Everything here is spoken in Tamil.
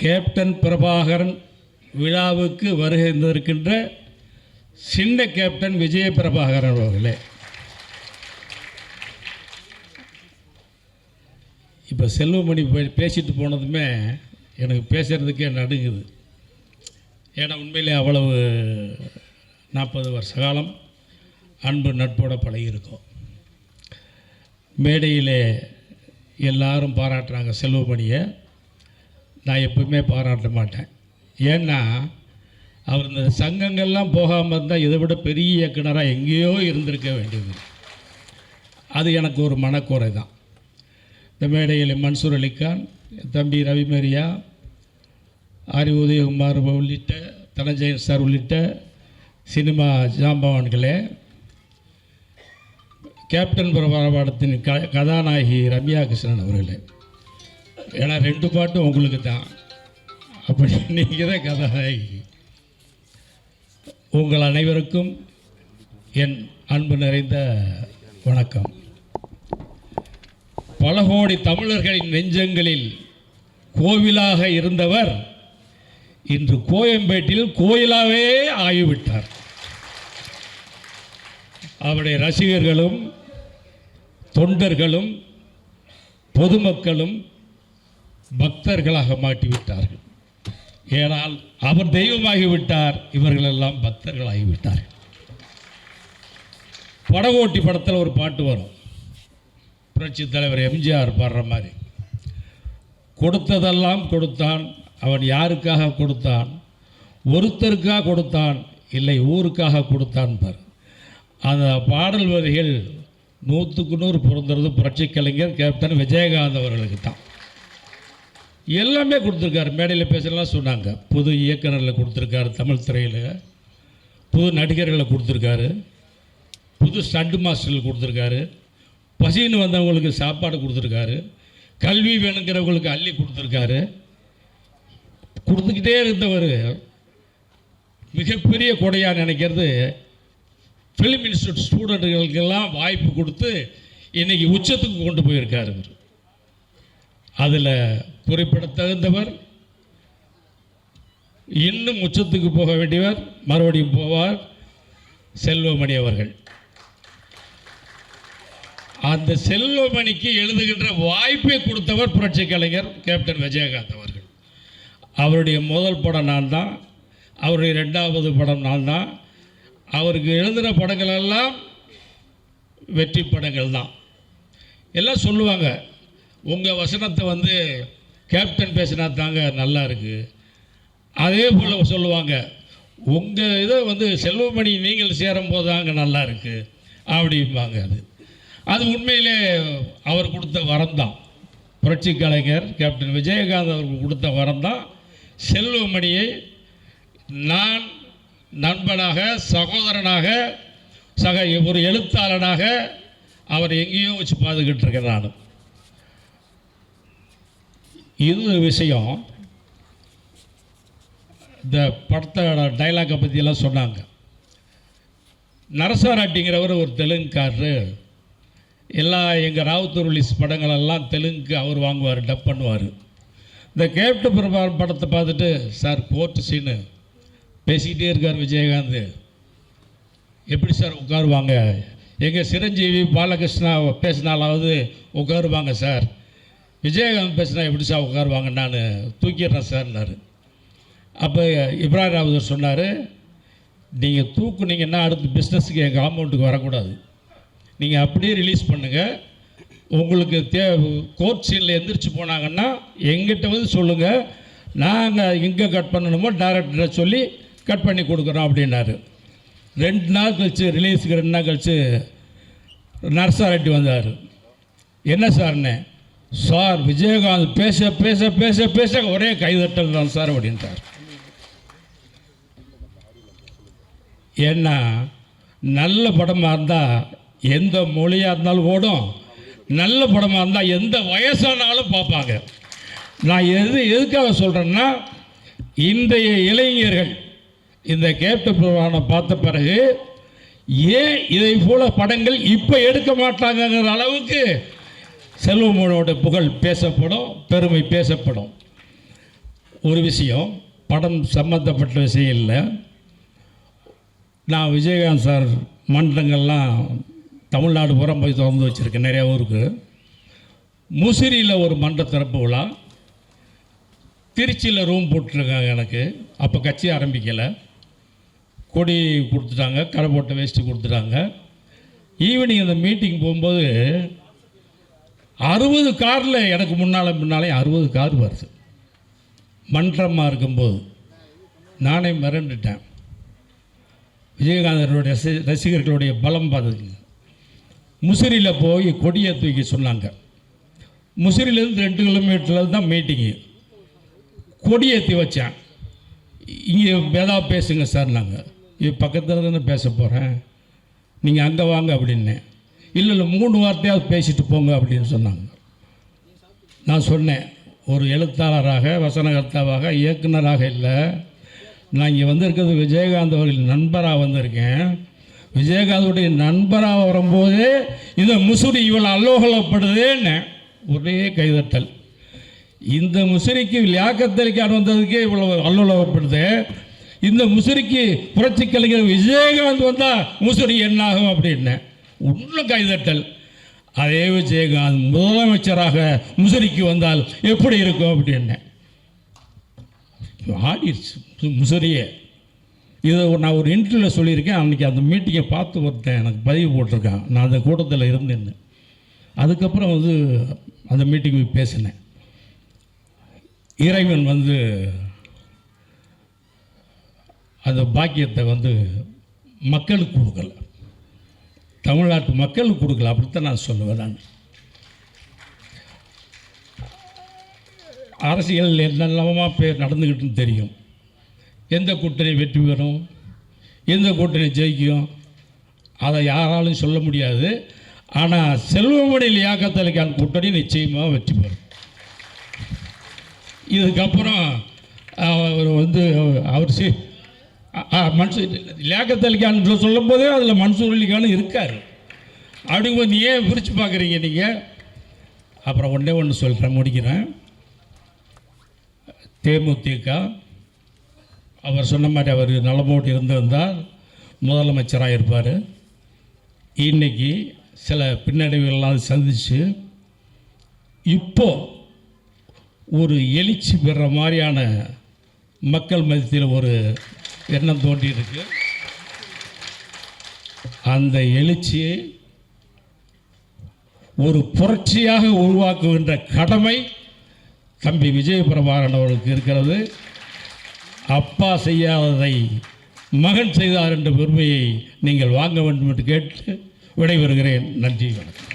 கேப்டன் பிரபாகரன் விழாவுக்கு வருகை இருக்கின்ற சின்ன கேப்டன் விஜய பிரபாகரன் அவர்களே. இப்போ செல்வமணி பே- பேசிட்டு போனதுமே எனக்கு பேசுகிறதுக்கே நடுங்குது. ஏன்னா உண்மையிலே அவ்வளவு நாற்பது வருஷ காலம் அன்பு நட்போட பழகியிருக்கோம். மேடையிலே எல்லாரும் பாராட்டுறாங்க செல்வமணியை. நான் எப்பவுமே பாராட்ட மாட்டேன். ஏன்னா அவர் இந்த சங்கங்கள்லாம் போகாமல் இருந்தால் இதை விட பெரிய இயக்குனராக எங்கேயோ இருந்திருக்க வேண்டியது. அது எனக்கு ஒரு மனக்குறை தான். இந்த மேடையில் மன்சூர் அலிகான் தம்பி ரவிமரியா ஆரி உதயகுமார் உள்ளிட்ட தனஞ்சயன் சார் உள்ளிட்ட சினிமா ஜாம்பவான்களே கேப்டன் பிரபாரபாடத்தின் க கதாநாயகி ரம்யா கிருஷ்ணன் அவர்களே. ஏன்னா ரெண்டு பாட்டும் உங்களுக்கு தான். அப்படி நீங்கள் தான் கதாநாயகி. உங்கள் அனைவருக்கும் என் அன்பு நிறைந்த வணக்கம். பல கோடி தமிழர்களின் நெஞ்சங்களில் கோவிலாக இருந்தவர் இன்று கோயம்பேட்டில் கோயிலாகவே ஆகிவிட்டார். அவருடைய ரசிகர்களும் தொண்டர்களும் பொதுமக்களும் பக்தர்களாக மாட்டிவிட்டார்கள் ஏனால் அவர் தெய்வமாகிவிட்டார் இவர்களெல்லாம் பக்தர்களாகிவிட்டார்கள். படகோட்டி படத்தில் ஒரு பாட்டு வரும். புரட்சி தலைவர் எம்ஜிஆர் பாடுற மாதிரி. கொடுத்ததெல்லாம் கொடுத்தான் அவன் யாருக்காக கொடுத்தான்? ஒருத்தருக்காக கொடுத்தான் இல்லை ஊருக்காக கொடுத்தான் பார். அந்த பாடல் வரிகள் நூற்றுக்கு நூறு பிறந்தது புரட்சி கலைஞர் கேப்டன் விஜயகாந்த் அவர்களுக்கு தான் எல்லாமே கொடுத்துருக்காரு. மேடையில் பேசலாம் சொன்னாங்க. புது இயக்குநரில் கொடுத்துருக்காரு தமிழ் திரையில். புது நடிகர்களை கொடுத்துருக்காரு. புது ஸ்டண்ட் மாஸ்டர்கள் கொடுத்துருக்காரு. பசின்னு வந்தவங்களுக்கு சாப்பாடு கொடுத்துருக்காரு. கல்வி வேணுங்கிறவங்களுக்கு அள்ளி கொடுத்துருக்காரு. கொடுத்துக்கிட்டே இருந்தவர் மிகப்பெரிய கொடையாக நினைக்கிறது ஃபிலிம் இன்ஸ்டியூட் ஸ்டூடெண்ட்டுகளுக்கெல்லாம் வாய்ப்பு கொடுத்து இன்றைக்கி உச்சத்துக்கு கொண்டு போயிருக்காரு இவர். அதில் குறிப்பிடத்தகுந்தவர். இன்னும் உச்சத்துக்கு போக வேண்டியவர் மறுபடியும் போவார். செல்வமணி அவர்கள். அந்த செல்வமணிக்கு எழுதுகின்ற வாய்ப்பை கொடுத்தவர் புரட்சி கலைஞர் கேப்டன் விஜயகாந்த் அவர்கள். அவருடைய முதல் படம் நான் தான் அவருடைய ரெண்டாவது படம் நான் தான் அவருக்கு எழுதுகிற படங்கள் எல்லாம் வெற்றி படங்கள் தான் எல்லாம் சொல்லுவாங்க. உங்கள் வசனத்தை வந்து கேப்டன் பேசினா தாங்க நல்லா இருக்குது அதே போல் சொல்லுவாங்க உங்கள் இதை வந்து செல்வமணி நீங்கள் சேரும் போது தாங்க நல்லா இருக்குது அப்படிம்பாங்க அது. அது உண்மையிலே அவர் கொடுத்த வரம் தான். புரட்சி கலைஞர் கேப்டன் விஜயகாந்த் அவர்கள் கொடுத்த வரம் தான். செல்வமணியை நான் நண்பனாக சகோதரனாக சக ஒரு எழுத்தாளனாக அவர் எங்கேயோ வச்சு பார்த்துக்கிட்டு இருக்கேன் நான். இது விஷயம் இந்த படத்தோட டைலாக்கை பற்றியெல்லாம் சொன்னாங்க. நரசாராட்டிங்கிறவர் ஒரு தெலுங்குக்காரரு. எல்லா எங்கள் ராவுத்தூர் ரிலீஸ் படங்களெல்லாம் தெலுங்கு அவர் வாங்குவார் டப் பண்ணுவார். இந்த கேப்டன் பிரபாகரன் படத்தை பார்த்துட்டு சார் கோர்ட்டு சீனு பேசிக்கிட்டே இருக்கார் விஜயகாந்த். எப்படி சார் உட்காருவாங்க? எங்கள் சிரஞ்சீவி பாலகிருஷ்ணா பேசினாலாவது உட்காருவாங்க சார். விஜயகாந்த் பேசினா எப்படி சார் உட்காருவாங்க? நான் தூக்கிடுறேன் சார்னாரு. அப்போ இப்ராஹிம் ராவுதர் சொன்னார் நீங்கள் தூக்குனீங்கன்னா அடுத்த பிஸ்னஸுக்கு எங்கள் அமௌண்ட்டுக்கு வரக்கூடாது. நீங்கள் அப்படியே ரிலீஸ் பண்ணுங்கள் உங்களுக்கு தே கோர்ட் சீனில் எந்திரிச்சு போனாங்கன்னா எங்கிட்ட வந்து சொல்லுங்கள் நாங்கள் எங்கே கட் பண்ணணுமோ டேரக்டரை சொல்லி கட் பண்ணி கொடுக்குறோம் அப்படின்னாரு. ரெண்டு நாள் கழிச்சு ரிலீஸுக்கு ரெண்டு நாள் கழிச்சு நர்சாரெட்டி வந்தார். என்ன சார்ண்ணே சார் விஜயகாந்த் பேச பேச பேச பேச. ஒரே கைதட்டல் தான் சார் அப்படின்ட்டார் ஏன்னா நல்ல படமாக இருந்தால் எந்த மொழியாக இருந்தாலும் ஓடும். நல்ல படமாக இருந்தால் எந்த வயசானாலும் பார்ப்பாங்க. நான் எது எதுக்காக சொல்கிறேன்னா இன்றைய இளைஞர்கள் இந்த கேப்டன் பிரமாணம் பார்த்த பிறகு ஏன் இதை போல படங்கள் இப்போ எடுக்க மாட்டாங்கங்கிற அளவுக்கு செல்வமோட புகழ் பேசப்படும் பெருமை பேசப்படும். ஒரு விஷயம் படம் சம்மந்தப்பட்ட விஷயம் இல்லை. நான் விஜயகாந்த் சார் மண்டலங்கள்லாம் தமிழ்நாடு புறம் போய் திறந்து வச்சுருக்கேன் நிறையா ஊருக்கு. முசிறியில் ஒரு மண்ட திறப்பு விழா. திருச்சியில் ரூம் போட்டிருக்காங்க எனக்கு. அப்போ கட்சி ஆரம்பிக்கலை. கொடி கொடுத்துட்டாங்க கடை போட்ட வேஸ்ட்டு கொடுத்துட்டாங்க. ஈவினிங் அந்த மீட்டிங் போகும்போது அறுபது காரில் எனக்கு முன்னால் முன்னாலே அறுபது கார் வருது. மன்றமாக இருக்கும்போது நானே மிரண்டுட்டேன். விஜயகாந்தருடைய ரசி ரசிகர்களுடைய பலம் பார்த்துக்குங்க முசிறியில் போய் கொடியை தூக்கி சொன்னாங்க. முசிறிலேருந்து ரெண்டு கிலோமீட்டரில் தான் மீட்டிங்கு கொடியேற்றி வச்சேன். இங்கே ஏதாவது பேசுங்க சார் நாங்கள் இது பக்கத்தில் தானே பேச போகிறேன் நீங்கள் அங்கே வாங்க அப்படின்னேன். இல்லை இல்லை மூணு வார்த்தையாவது பேசிட்டு போங்க அப்படின்னு சொன்னாங்க. நான் சொன்னேன் ஒரு எழுத்தாளராக வசனகர்த்தாவாக இயக்குனராக இல்லை. நான் இங்கே வந்திருக்கிறது விஜயகாந்த் அவர்கள் நண்பராக வந்திருக்கேன். விஜயகாந்தோடைய நண்பராக வரும்போது இந்த முசுரி இவ்வளோ அல்லோகலப்படுதுன்னு ஒரே கைதட்டல். இந்த முசிறிக்கு லியாக்கத்தலிக்கான் வந்ததுக்கே இவ்வளோ அல்லோலகப்படுது இந்த முசிறிக்கு புரட்சி கலைஞர் விஜயகாந்த் வந்தால் முசிறி என்னாகும் அப்படின்னு. உள்ள கைதட்டல். அதே விஜயகாந்த் முதலமைச்சராக முசிறிக்கு வந்தால் எப்படி இருக்கும் அப்படின்னு ஆடிடுச்சு முசரியே இதை நான் ஒரு இன்டர்வியூவில் சொல்லியிருக்கேன். அன்றைக்கி அந்த மீட்டிங்கை பார்த்து ஒருத்தன் எனக்கு பதிவு போட்டிருக்கான். நான் அந்த கூட்டத்தில் இருந்தேன்னு அதுக்கப்புறம் வந்து அந்த மீட்டிங் போய் பேசினேன். இறைவன் வந்து அந்த பாக்கியத்தை வந்து மக்களுக்கு கொடுக்கல. தமிழ்நாட்டு மக்களுக்கு கொடுக்கல அப்படித்தான் நான் சொல்லுவேன் நான். அரசியல் என்னெல்லாமா பேர் நடந்துக்கிட்டுன்னு தெரியும். எந்த கூட்டணி வெற்றி பெறும் எந்த கூட்டணி ஜெயிக்கும் அதை யாராலும் சொல்ல முடியாது. ஆனால் செல்வமணி லியாக்கத்தலைக்கான கூட்டணி நிச்சயமாக வெற்றி பெறும். இதுக்கப்புறம் அவர் வந்து அவர் மன்சூர் மன்சூர் லியாக்கத்தலிக்கான் சொல்லும் போதே அதில் மன்சூர் அலிகானும் இருக்கார். அப்படிங்கும்போது வந்து ஏன் பிரித்து பார்க்குறீங்க நீங்கள் அப்புறம் ஒன்றே ஒன்று சொல்கிறேன் முடிக்கிறேன். தேமுதிக அவர் சொன்ன மாதிரி அவர் நலமோடு இருந்திருந்தால் முதலமைச்சராக இருப்பார். இன்னைக்கு சில பின்னடைவுகள்லாம் சந்தித்து இப்போ ஒரு எழுச்சி பெற மாதிரியான மக்கள் மத்தியில் ஒரு எண்ணம் தோன்றியிருக்கு. அந்த எழுச்சியை ஒரு புரட்சியாக உருவாக்குகின்ற கடமை தம்பி விஜயபிரபாரன் அவர்களுக்கு இருக்கிறது. அப்பா செய்யாததை மகன் செய்தார் என்ற பெருமையை நீங்கள் வாங்க வேண்டும் என்று கேட்டு விடைபெறுகிறேன். நன்றி வணக்கம்.